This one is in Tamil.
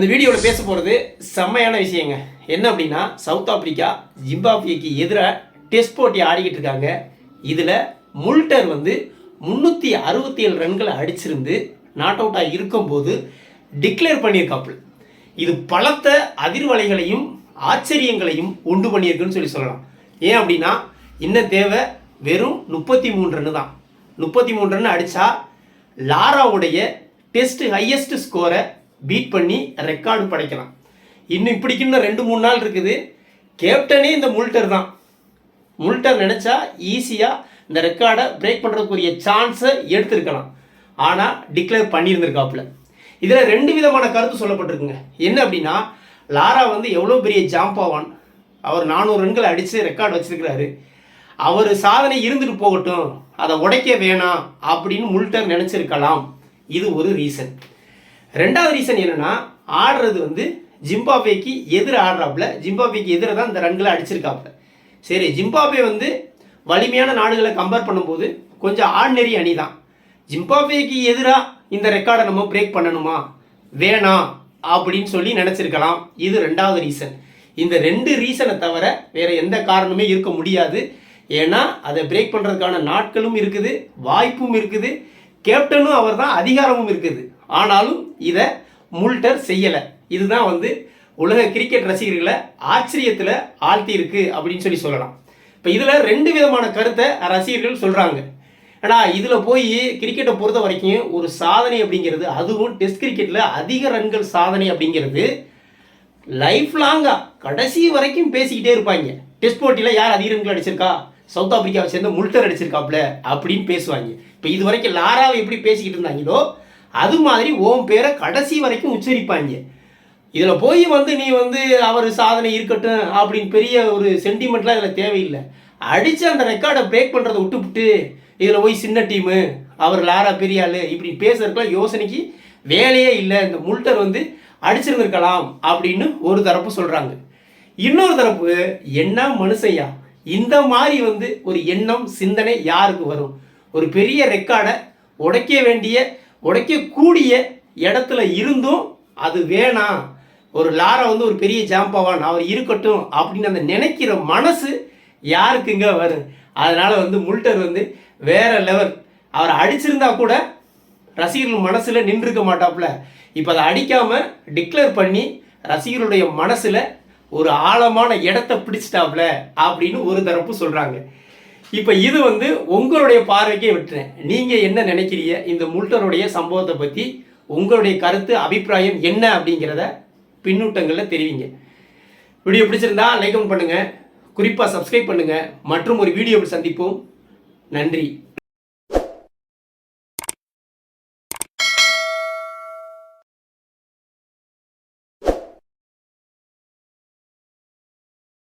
இந்த வீடியோவில் பேச போகிறது செம்மையான விஷயங்க. என்ன அப்படின்னா சவுத் ஆப்பிரிக்கா ஜிம்பாப்வேக்கு எதிராக டெஸ்ட் போட்டி ஆடிக்கிட்டு இருக்காங்க. இதில் முல்டர் வந்து முந்நூற்றி அறுபத்தி ஏழு ரன்களை அடிச்சிருந்து நாட் அவுட்டாக இருக்கும்போது டிக்ளேர் பண்ணியிருக்காப்புல. இது பலத்த அதிர்வலைகளையும் ஆச்சரியங்களையும் உண்டு பண்ணியிருக்குன்னு சொல்லி சொல்லலாம். ஏன் அப்படின்னா என்ன தேவை வெறும் முப்பத்தி மூணு ரன்னு தான். முப்பத்தி மூணு ரன் அடித்தா லாராவுடைய டெஸ்ட் ஹையஸ்ட் ஸ்கோரை பீட் பண்ணி ரெக்கார்டு படைக்கலாம். இன்னும் இப்படிக்கு இன்னும் ரெண்டு மூணு நாள் இருக்குது. கேப்டனே இந்த முல்டர் தான். முல்டர் நினச்சா ஈஸியாக இந்த ரெக்கார்டை பிரேக் பண்ணுறதுக்குரிய சான்ஸை எடுத்திருக்கலாம். ஆனால் டிக்ளேர் பண்ணியிருந்திருக்காப்புல. இதில் ரெண்டு விதமான கருத்து சொல்லப்பட்டிருக்குங்க. என்ன அப்படின்னா லாரா வந்து எவ்வளோ பெரிய ஜாம்பாவான் அவர் நானூறு ரன்கள் அடித்து ரெக்கார்டு வச்சுருக்கிறாரு. அவர் சாதனை இருந்துட்டு போகட்டும். அதை உடைக்க வேணாம் அப்படின்னு முல்டர் நினச்சிருக்கலாம். இது ஒரு ரீசன் ரெண்டாவது ரீசன் என்னென்னா ஆடுறது வந்து ஜிம்பாப்வேக்கு எதிர் ஆடுறாப்புல. ஜிம்பாப்வேக்கு எதிர தான் இந்த ரன்களை அடிச்சிருக்காப்புல. சரி ஜிம்பாப்வே வந்து வலிமையான நாடுகளை கம்பேர் பண்ணும்போது கொஞ்சம் ஆர்டினரி அணி தான். ஜிம்பாப்வேக்கு எதிராக இந்த ரெக்கார்டை நம்ம பிரேக் பண்ணணுமா? வேணாம் அப்படின்னு சொல்லி நினச்சிருக்கலாம். இது ரெண்டாவது ரீசன் இந்த ரெண்டு ரீசனை தவிர வேறு எந்த காரணமே இருக்க முடியாது. ஏன்னா அதை பிரேக் பண்ணுறதுக்கான நாட்களும் இருக்குது வாய்ப்பும் இருக்குது. கேப்டனும் அவர் தான் அதிகாரமும் இருக்குது. ஆனாலும் இதை முல்டர் செய்யலை. இதுதான் வந்து உலக கிரிக்கெட் ரசிகர்களை ஆச்சரியத்தில் ஆழ்த்தி இருக்கு அப்படின்னு சொல்லி சொல்லலாம். இப்போ இதில் ரெண்டு விதமான கருத்தை ரசிகர்கள் சொல்கிறாங்க ஏன்னா இதில் போய் கிரிக்கெட்டை பொறுத்த வரைக்கும் ஒரு சாதனை அப்படிங்கிறது அதுவும் டெஸ்ட் கிரிக்கெட்டில் அதிக ரன்கள் சாதனை அப்படிங்கிறது லைஃப் லாங்காக கடைசி வரைக்கும் பேசிக்கிட்டே இருப்பாங்க. டெஸ்ட் போட்டியில் யார் அதிக ரன்கள் அடிச்சிருக்கா? சவுத் ஆப்பிரிக்காவை சேர்ந்த முல்டர் அடிச்சிருக்காப்ல அப்படின்னு பேசுவாங்க. இப்போ இது வரைக்கும் லாராவை எப்படி பேசிக்கிட்டு இருந்தாங்களோ அது மாதிரி ஓம் பேரை கடைசி வரைக்கும் உச்சரிப்பாங்க. இதில் போய் வந்து நீ வந்து அவர் சாதனை இருக்கட்டும் அப்படின்னு பெரிய ஒரு சென்டிமெண்ட்லாம் இதில் தேவையில்லை. அடித்து அந்த ரெக்கார்டை பிரேக் பண்ணுறதை விட்டுவிட்டு இதில் போய் சின்ன டீமு அவர் லாரா பெரிய இப்படி பேசுறதுக்குலாம் யோசனைக்கு வேலையே இல்லை. இந்த முல்டர் வந்து அடிச்சிருந்திருக்கலாம் அப்படின்னு ஒரு தரப்பு சொல்கிறாங்க இன்னொரு தரப்பு என்ன மனுஷையா இந்த மாதிரி வந்து ஒரு எண்ணம் சிந்தனை யாருக்கு வரும்? ஒரு பெரிய ரெக்கார்டை உடைக்க வேண்டிய உடைக்கக்கூடிய இடத்துல இருந்தும் அது வேணாம் ஒரு லாரா வந்து ஒரு பெரிய ஜாம்பவான் அவர் இருக்கட்டும் அப்படின்னு அந்த நினைக்கிற மனசு யாருக்குங்க வரும்? அதனால் வந்து முல்டர் வந்து வேற லெவல் அவர் அடிச்சிருந்தா கூட ரசிகர்கள் மனசில் நின்றுக்க மாட்டாப்புல இப்போ அதை அடிக்காமல் டிக்ளேர் பண்ணி ரசிகர்களுடைய மனசில் ஒரு ஆழமான இடத்த பிடிச்சிட்டாப்ல அப்படின்னு ஒரு தரப்பு சொல்கிறாங்க இப்போ இது வந்து உங்களுடைய பார்வைக்கே விட்டுறேன். நீங்கள் என்ன நினைக்கிறீங்க? இந்த முல்டருடைய சம்பவத்தை பற்றி உங்களுடைய கருத்து அபிப்பிராயம் என்ன அப்படிங்கிறத பின்னூட்டங்களில் தெரிவிங்க. வீடியோ பிடிச்சிருந்தா லைக் பண்ணுங்கள் குறிப்பாக சப்ஸ்கிரைப் பண்ணுங்கள் மற்றும் ஒரு வீடியோவில் சந்திப்போம். நன்றி.